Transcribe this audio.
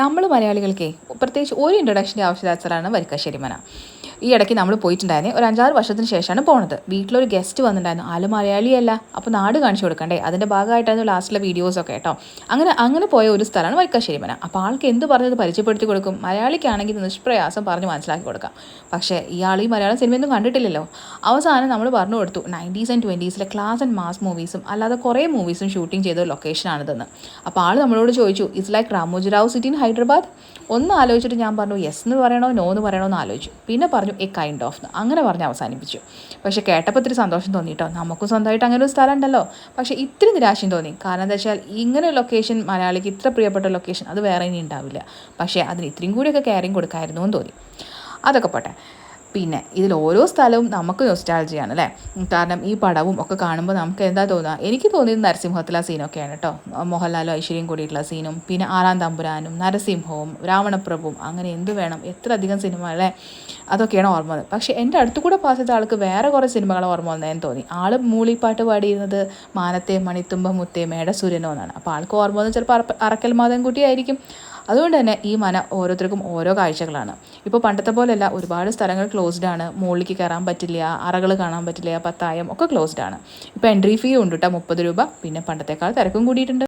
നമ്മൾ മലയാളികൾക്കേ പ്രത്യേകിച്ച് ഒരു ഇൻട്രൊഡക്ഷന്റെ ആവശ്യമില്ലാത്തതാണ് വരിക്കാശ്ശേരി മന. ഈ ഇടയ്ക്ക് നമ്മൾ പോയിട്ടുണ്ടായിരുന്നേ ഒരു അഞ്ചാറ് വർഷത്തിന് ശേഷമാണ് പോണത്. വീട്ടിലൊരു ഗസ്റ്റ് വന്നിട്ടുണ്ടായിരുന്നു. ആൾ മലയാളിയല്ല. അപ്പോൾ നാട് കാണിച്ചു കൊടുക്കണ്ടേ? അതിന്റെ ഭാഗമായിട്ടായിരുന്നു ലാസ്റ്റിലെ വീഡിയോസൊക്കെ കേട്ടോ. അങ്ങനെ അങ്ങനെ പോയ ഒരു സ്ഥലമാണ് വൈക്കാശ്ശേരി മന അപ്പോൾ ആൾക്ക് എന്ത് പറഞ്ഞത് പരിചയപ്പെടുത്തി കൊടുക്കും? മലയാളിക്കാണെങ്കിൽ നിഷ്പ്രയാസം പറഞ്ഞ് മനസ്സിലാക്കി കൊടുക്കാം. പക്ഷേ ഇയാൾ ഈ മലയാളം സിനിമയൊന്നും കണ്ടിട്ടില്ലല്ലോ. അവസാനം നമ്മൾ പറഞ്ഞു കൊടുത്തു നയന്റീസ് ആൻഡ് ട്വന്റീസിലെ ക്ലാസ് ആൻഡ് മാസ് മൂവീസും അല്ലാതെ കുറേ മൂവീസും ഷൂട്ടിംഗ് ചെയ്ത ലൊക്കേഷനാണിതെന്ന് അപ്പോൾ ആൾ നമ്മളോട് ചോദിച്ചു it's like Ramoji Rao city in Hyderabad ഒന്ന് ആലോചിച്ചിട്ട് ഞാൻ പറഞ്ഞു യെസ് എന്ന് പറയണോ? നോ എന്ന് പറയണോ? എന്ന് ആലോചിച്ചു. പിന്നെ പറഞ്ഞു എ കൈൻഡ് ഓഫ് അങ്ങനെ പറഞ്ഞ് അവസാനിപ്പിച്ചു. പക്ഷേ കേട്ടപ്പോൾ ഇത്തിരി സന്തോഷം തോന്നി കേട്ടോ നമുക്കും സ്വന്തമായിട്ട് അങ്ങനെ ഒരു സ്ഥലം ഉണ്ടല്ലോ. പക്ഷേ ഇത്തിരി നിരാശയും തോന്നി. കാരണം എന്താ വെച്ചാൽ ഇങ്ങനെ ലൊക്കേഷൻ മലയാളിക്ക് ഇത്ര പ്രിയപ്പെട്ട ലൊക്കേഷൻ അത് വേറെ ഇനി ഉണ്ടാവില്ല. പക്ഷേ അതിന് ഇത്രയും കൂടിയൊക്കെ കെയറിങ് കൊടുക്കായിരുന്നു എന്ന് തോന്നി. അതൊക്കെ പോട്ടെ. പിന്നെ ഇതിൽ ഓരോ സ്ഥലവും നമുക്ക് നൊസ്റ്റാൾജിയാണ് അല്ലേ? കാരണം ഈ പടവും ഒക്കെ കാണുമ്പോൾ നമുക്ക് എന്താ തോന്നുക എനിക്ക് തോന്നിയത് നരസിംഹത്തിലെ സീനൊക്കെയാണ് കേട്ടോ. മോഹൻലാലും ഐശ്വര്യം കൂടിയിട്ടുള്ള സീനും പിന്നെ ആറാം തമ്പുരാനും നരസിംഹവും രാവണപ്രഭുവും അങ്ങനെ എന്ത് വേണം? എത്ര അധികം സിനിമ അല്ലേ? അതൊക്കെയാണ് ഓർമ്മ വന്നത്. പക്ഷേ എന്റെ അടുത്ത് കൂടെ പാസ് ചെയ്ത ആൾക്ക് വേറെ കുറേ സിനിമകൾ ഓർമ്മ വന്നതെന്ന് തോന്നി. ആൾ മൂളിപ്പാട്ട് പാടിയിരുന്നത് മാനത്തെ മണിത്തുമ്പ മുത്തേ മേടസൂര്യനോ എന്നാണ്. അപ്പോൾ ആൾക്ക് ഓർമ്മ വന്നത് ചിലപ്പോൾ അറക്കൽ മാതം മാതൻകുട്ടിയായിരിക്കും അതുകൊണ്ട് തന്നെ ഈ മന ഓരോരുത്തർക്കും ഓരോ കാഴ്ചകളാണ്. ഇപ്പോൾ പണ്ടത്തെ പോലെയല്ല ഒരുപാട് സ്ഥലങ്ങൾ ക്ലോസ്ഡ് ആണ്. മുകളിലേക്ക് കയറാൻ പറ്റില്ല അറകൾ കാണാൻ പറ്റില്ല പത്തായം ഒക്കെ ക്ലോസ്ഡ് ആണ്. ഇപ്പോൾ എൻട്രി ഫീ ഉണ്ട് കേട്ടോ മുപ്പത് രൂപ. പിന്നെ പണ്ടത്തേക്കാൾ തിരക്കും കൂടിയിട്ടുണ്ട്.